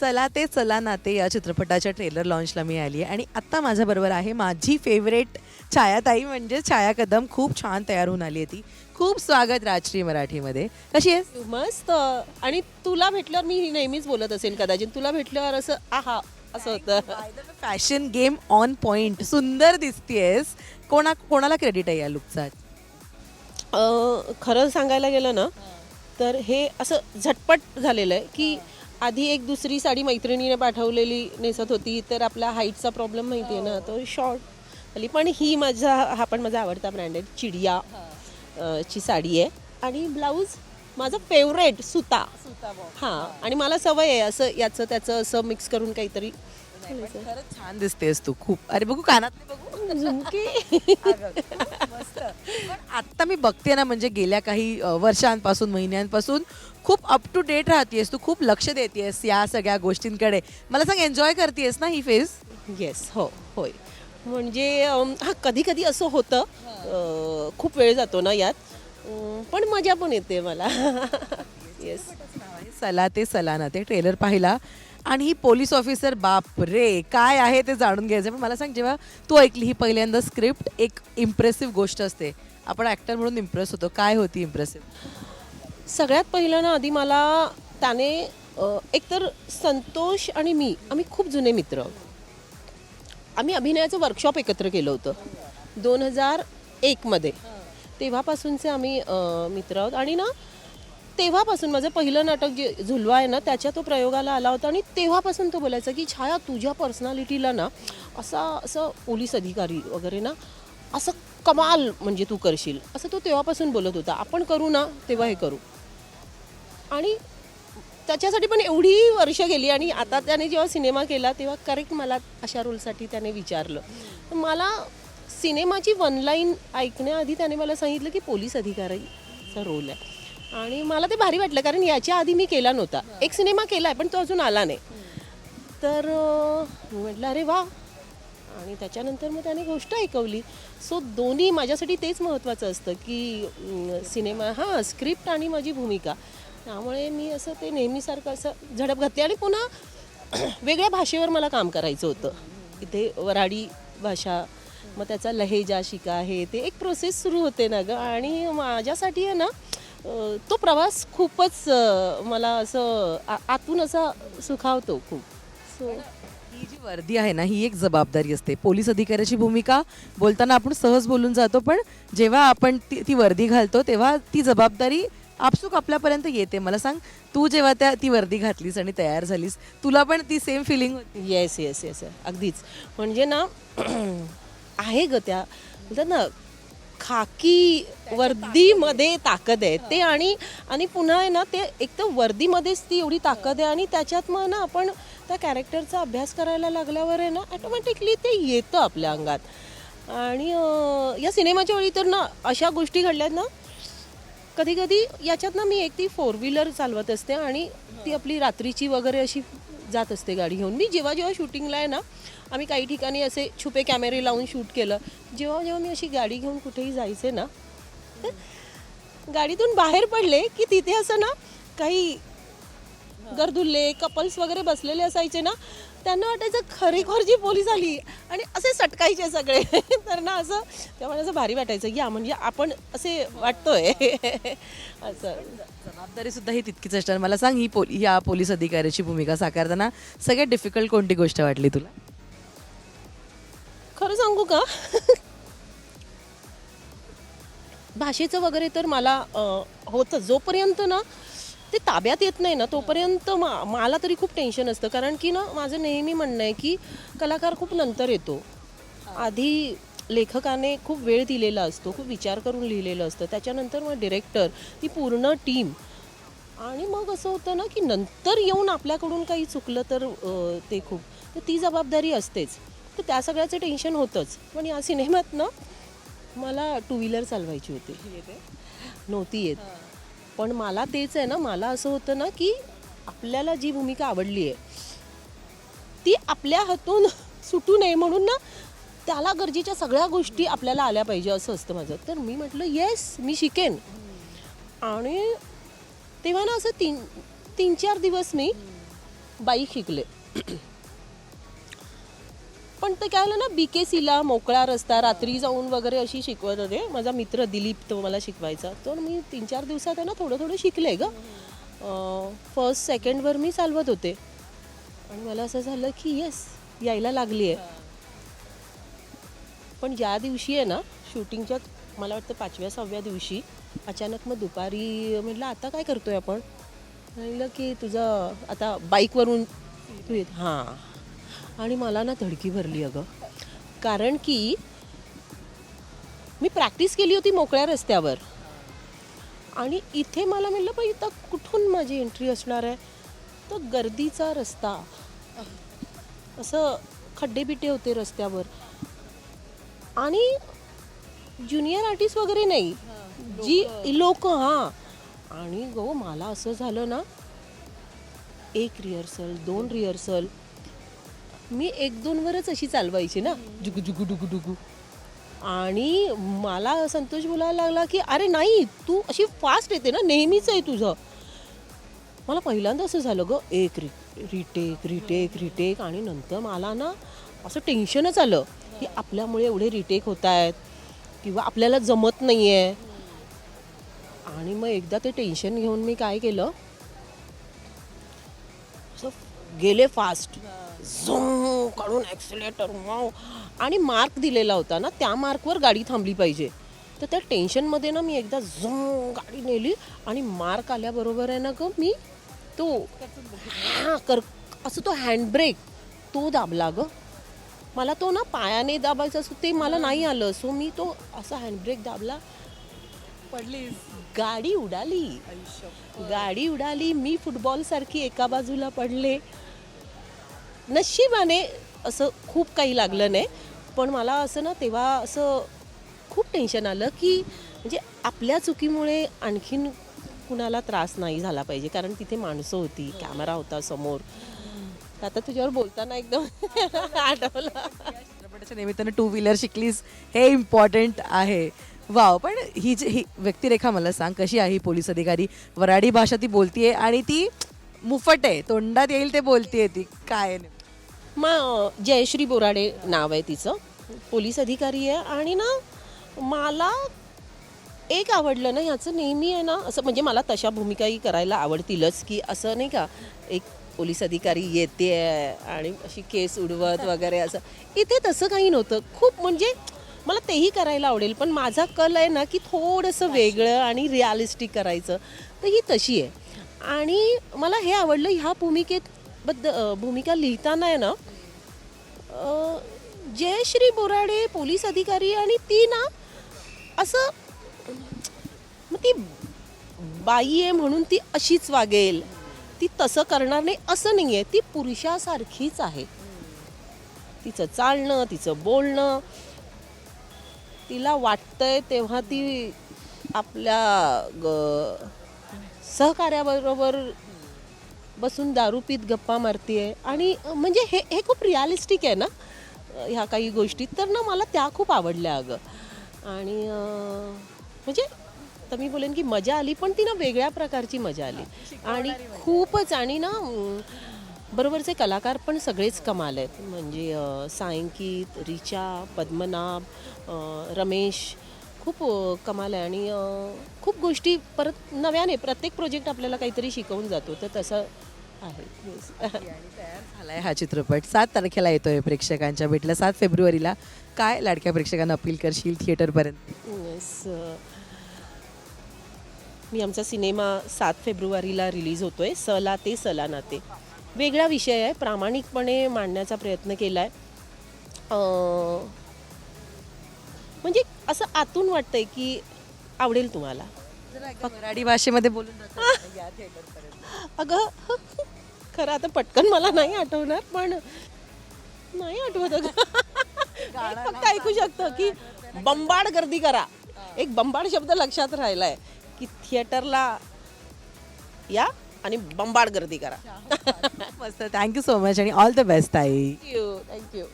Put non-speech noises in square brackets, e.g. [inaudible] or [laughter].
चला ते चला नाते या चित्रपटाच्या ट्रेलर लॉन्चला मी आली आहे. आणि आत्ता माझ्याबरोबर आहे माझी फेवरेट छायाताई म्हणजे छाया कदम. खूप छान तयार होऊन आली आहे ती. खूप स्वागत राजश्री मराठीमध्ये. कशी आहेस? मस्त. आणि तुला भेटल्यावर मी नेहमीच बोलत असेल कदाचित. तुला भेटल्यावर असं आहा असं होतं. फॅशन गेम ऑन पॉइंट सुंदर दिसतीयस. कोणा कोणाला क्रेडिट आहे या लुकचा खरं सांगायला गेलं ना तर हे असं झटपट झालेलं आहे की आधी एक दुसरी साडी मैत्रिणीने पाठवलेली नेसत होती तर आपला हाईटचा प्रॉब्लेम माहिती आहे ना तो शॉर्ट आली पण ही माझा हा पण माझा आवडता ब्रँड आहे चिडिया ची साडी आहे. आणि ब्लाऊज माझं फेवरेट सुता. हां आणि मला सवय आहे असं याचं त्याचं असं मिक्स करून काहीतरी खरंच छान दिसतेस तू खूप. अरे बघू कानातले बघू. झुमके. पण आत्ता मी बघते ना म्हणजे गेल्या काही अ, वर्षांपासून महिन्यांपासून खूप अप टू डेट राहतेस तू खूप लक्ष देतेस या सगळ्या गोष्टींकडे. मला सांग एन्जॉय करतेस ना ही फेज येस हो होय. म्हणजे अम, हा कधी कधी असं होतं अं, खूप वेळ जातो ना यात. पण मजा पण येते मला. येस सला ते सलाना ते ट्रेलर पाहिला. आणि ही पोलीस ऑफिसर बाप रे काय आहे ते जाणून घ्यायचं. पण मला सांग जेव्हा तू ऐकली ही पहिल्यांदा स्क्रिप्ट एक इम्प्रेसिव्ह गोष्ट असते. आपण ॲक्टर म्हणून इम्प्रेस होतो. काय होती इम्प्रेसिव्ह सगळ्यात पहिलं ना आधी मला त्याने एकतर संतोष आणि मी आम्ही खूप जुने मित्र. आम्ही अभिनयाचं वर्कशॉप एकत्र केलं होतं. दोन हजार एकमध्ये तेव्हापासूनचे आम्ही मित्र आहोत. आणि ना तेव्हापासून माझं पहिलं नाटक जे झुलवा आहे ना त्याच्या तो प्रयोगाला आला होता आणि तेव्हापासून तो बोलायचा की छाया तुझ्या पर्सनॅलिटीला ना असा असं पोलीस अधिकारी वगैरे ना असं कमाल म्हणजे तू करशील. असं तो तेव्हापासून बोलत होता. आपण करू ना तेव्हा हे करू. आणि त्याच्यासाठी पण एवढी वर्ष गेली आणि आता त्याने जेव्हा सिनेमा केला तेव्हा करेक्ट मला अशा रोलसाठी त्याने विचारलं. तर मला सिनेमाची वन लाईन ऐकण्याआधी त्याने मला सांगितलं की पोलीस अधिकारीचा रोल आहे. आणि मला ते भारी वाटलं कारण याच्या आधी मी केला नव्हता. एक सिनेमा केला आहे पण तो अजून आला नाही. तर मी म्हटलं अरे वा. आणि त्याच्यानंतर मग त्याने गोष्ट ऐकवली. सो दोन्ही माझ्यासाठी तेच महत्त्वाचं असतं की सिनेमा हां स्क्रिप्ट आणि माझी भूमिका. त्यामुळे मी असं ते नेहमीसारखं असं झडप घातली आणि पुन्हा [clears throat] वेगळ्या भाषेवर मला काम करायचं होतं. इथे वराडी भाषा मग त्याचा लहेजा शिका हे ते एक प्रोसेस सुरू होते ना गं. आणि माझ्यासाठी आहे ना तो प्रवास खूपच मला असं आतून असा सुखावतो खूप. सो ही जी वर्दी आहे ना ही एक जबाबदारी असते. पोलीस अधिकाऱ्याची भूमिका बोलताना आपण सहज बोलून जातो पण जेव्हा आपण ती ती वर्दी घालतो तेव्हा ती जबाबदारी आपसूक आपल्यापर्यंत येते. मला सांग तू जेव्हा त्या ती वर्दी घातलीस आणि तयार झालीस तुला पण ती सेम फिलिंग होती? येस येस येस अगदीच. म्हणजे ना [clears throat] आहे ग त्या. बोलतात ना खाकी वर्दीमध्ये ताकद आहे. ते आणि आणि पुन्हा आहे ना ते एक तर वर्दीमध्येच ती एवढी ताकद आहे आणि त्याच्यात मग ना आपण त्या कॅरेक्टरचा अभ्यास करायला लागल्यावर आहे ना ॲटोमॅटिकली ते येतं आपल्या अंगात. आणि या सिनेमाच्या वेळी तर ना अशा गोष्टी घडल्यात ना कधी कधी याच्यात ना मी एक ती फोर व्हीलर चालवत असते आणि ती आपली रात्रीची वगैरे अशी जात असते गाडी घेऊन. मी जेव्हा जेव्हा शूटिंगला आहे ना आम्ही काही ठिकाणी असे छुपे कॅमेरे लावून शूट केलं. जेव्हा जेव्हा मी अशी गाडी घेऊन कुठेही जायचे ना गाडीतून बाहेर पडले की तिथे असं ना काही गर्दुल्ले कपल्स वगैरे बसलेले असायचे ना त्यांना वाटायचं खरेखोर जी पोलीस आली आणि असे सटकायचे सगळे. [laughs] तर ना असं तेव्हा असं भारी वाटायचं या म्हणजे आपण असे वाटतोय. [laughs] असं. जबाबदारी सुद्धा ही तितकीच असणार. मला सांग ही पोल या पोलीस अधिकाऱ्याची भूमिका साकारताना सगळ्यात डिफिकल्ट कोणती गोष्ट वाटली तुला? खरं सांगू का? [laughs] भाषेचं वगैरे तर मला होतं. जोपर्यंत ना ते ताब्यात येत नाही ना तोपर्यंत मा मला तरी खूप टेन्शन असतं. कारण की ना माझं नेहमी म्हणणं आहे की कलाकार खूप नंतर येतो. आधी लेखकाने खूप वेळ दिलेला असतो खूप विचार करून लिहिलेलं असतं. त्याच्यानंतर मग डिरेक्टर ती पूर्ण टीम आणि मग असं होतं ना की नंतर येऊन आपल्याकडून काही चुकलं तर ते खूप. तर ती जबाबदारी असतेच. तर त्या सगळ्याचं टेन्शन होतंच. पण या सिनेमात ना मला टू व्हीलर चालवायची होती. नव्हती येत. पण मला तेच आहे ना मला असं होतं ना की आपल्याला जी भूमिका आवडली आहे ती आपल्या हातून सुटू नये म्हणून ना त्याला गरजेच्या सगळ्या गोष्टी आपल्याला आल्या पाहिजे असं असतं माझं. तर मी म्हटलं येस मी शिकेन. आणि तेव्हा ना असं तीन तीन चार दिवस मी बाईक शिकले. पण ते काय झालं ना बी के सीला मोकळा रस्ता रात्री जाऊन वगैरे अशी शिकवत होते. माझा मित्र दिलीप तो मला शिकवायचा. तर मी तीन चार दिवसात आहे ना थोडं थोडं शिकले ग. फर्स्ट सेकंडवर मी चालवत होते. आणि मला असं झालं की येस यायला लागली आहे पण ज्या दिवशी आहे ना शूटिंगच्या मला वाटतं पाचव्या सहाव्या दिवशी अचानक मग दुपारी म्हटलं आता काय करतोय आपण? म्हणलं की तुझं आता बाईकवरून तू येत हां. आणि मला ना धडकी भरली अगं. कारण की मी प्रॅक्टिस केली होती मोकळ्या रस्त्यावर. आणि इथे मला म्हटलं पण इथं कुठून माझी एंट्री असणार आहे? तर गर्दीचा रस्ता. असं खड्डे बिटे होते रस्त्यावर. आणि ज्युनियर आर्टिस्ट वगैरे नाही. जी लोक हां. आणि गो मला असं झालं ना एक रिहर्सल दोन रिहर्सल मी एक दोनवरच अशी चालवायची ना. जुगु जुगू डुगू डुगू. आणि मला संतोष बोलायला लागला की अरे नाही तू अशी फास्ट येते ना नेहमीच आहे तुझं. मला पहिल्यांदा असं झालं ग एक रि रिटेक रिटेक रिटेक आणि नंतर मला ना असं टेन्शनच आलं की आपल्यामुळे एवढे रिटेक होत आहेत किंवा आपल्याला जमत नाही आहे आणि मग एकदा ते टेन्शन घेऊन मी काय केलं? असं गेले फास्ट झों काढून ॲक्सिलेटर वाव. आणि मार्क दिलेला होता ना त्या मार्कवर गाडी थांबली पाहिजे. तर त्या टेन्शनमध्ये ना मी एकदा झों गाडी नेली आणि मार्क आल्याबरोबर आहे ना ग मी तो हां कर असं तो हँडब्रेक तो दाबला ग. मला तो ना पायाने दाबायचा असतो ते मला नाही आलं. सो मी तो असा हँडब्रेक दाबला. पडली गाडी उडाली. गाडी उडाली. मी फुटबॉल सारखी एका बाजूला पडले. नशिबाने असं खूप काही लागलं नाही. पण मला असं ना तेव्हा असं खूप टेन्शन आलं की म्हणजे आपल्या चुकीमुळे आणखीन कुणाला त्रास नाही झाला पाहिजे. कारण तिथे माणसं होती कॅमेरा होता समोर. तर आता तुझ्यावर बोलताना एकदम [laughs] आठवलं. चित्रपटाच्या निमित्तानं टू व्हीलर शिकलीस हे इम्पॉर्टंट आहे. वाव पण ही जी ही व्यक्तिरेखा मला सांग कशी आहे ही पोलीस अधिकारी? वराडी भाषा ती बोलतीये आणि ती मुफट आहे तोंडात येईल ते बोलतीये ती काय नाही मग जयश्री बोराडे नाव आहे तिचं. पोलीस अधिकारी आहे आणि ना मला एक आवडलं ना ह्याचं नेहमी आहे ना असं म्हणजे मला तशा भूमिकाही करायला आवडतीलच की असं नाही का एक पोलीस अधिकारी येते आणि अशी केस उडवत वगैरे असं. इथे तसं काही नव्हतं. खूप म्हणजे मला तेही करायला आवडेल पण माझा कल आहे ना की थोडंसं वेगळं आणि रिअलिस्टिक करायचं. तर ही तशी आहे. आणि मला हे आवडलं ह्या भूमिकेत बद्द भूमिका लिहिताना आहे ना जयश्री बोराडे पोलीस अधिकारी आणि ती ना असं मग ती बाई आहे म्हणून ती अशीच वागेल. ती तसं करणार नाही असं नाही आहे ती पुरुषासारखीच आहे. तिचं चालणं तिचं बोलणं तिला वाटतंय तेव्हा ती आपल्या ग सहकार्याबरोबर बसून दारू पीत गप्पा मारतीये. आणि म्हणजे हे हे खूप रिअलिस्टिक आहे ना ह्या काही गोष्टी. तर ना मला त्या खूप आवडल्या अगं. आणि म्हणजे तर मी बोलेन की मजा आली पण ती ना वेगळ्या प्रकारची मजा आली. आणि खूपच आणि ना बरोबरचे कलाकार पण सगळेच कमाल आहेत. म्हणजे सायंकित रिचा पद्मनाभ रमेश खूप कमाल आहे आणि खूप गोष्टी परत नव्याने प्रत्येक प्रोजेक्ट आपल्याला काहीतरी शिकवून जातो तर तसं आहे. झालाय हा चित्रपट. सात तारखेला येतोय प्रेक्षकांच्या भेटला सात फेब्रुवारीला. काय लाडक्या प्रेक्षकांना अपील करशील थिएटरपर्यंत मी आमचा सिनेमा सात फेब्रुवारीला रिलीज होतोय सला ते सला नाते वेगळा विषय आहे प्रामाणिकपणे मांडण्याचा प्रयत्न केला आहे म्हणजे असं आतून वाटतंय की आवडेल तुम्हाला. मराठी भाषेमध्ये बोलून. अगं खरं आता पटकन मला नाही आठवणार पण नाही आठवत अगं. फक्त ऐकू शकतो की बंबाड गर्दी करा. एक बंबाड शब्द लक्षात राहिलाय की थिएटरला या आणि बंबाड गर्दी करा. [laughs] मस्त. थँक्यू सो मच आणि ऑल द बेस्ट ताई थँक्यू थँक्यू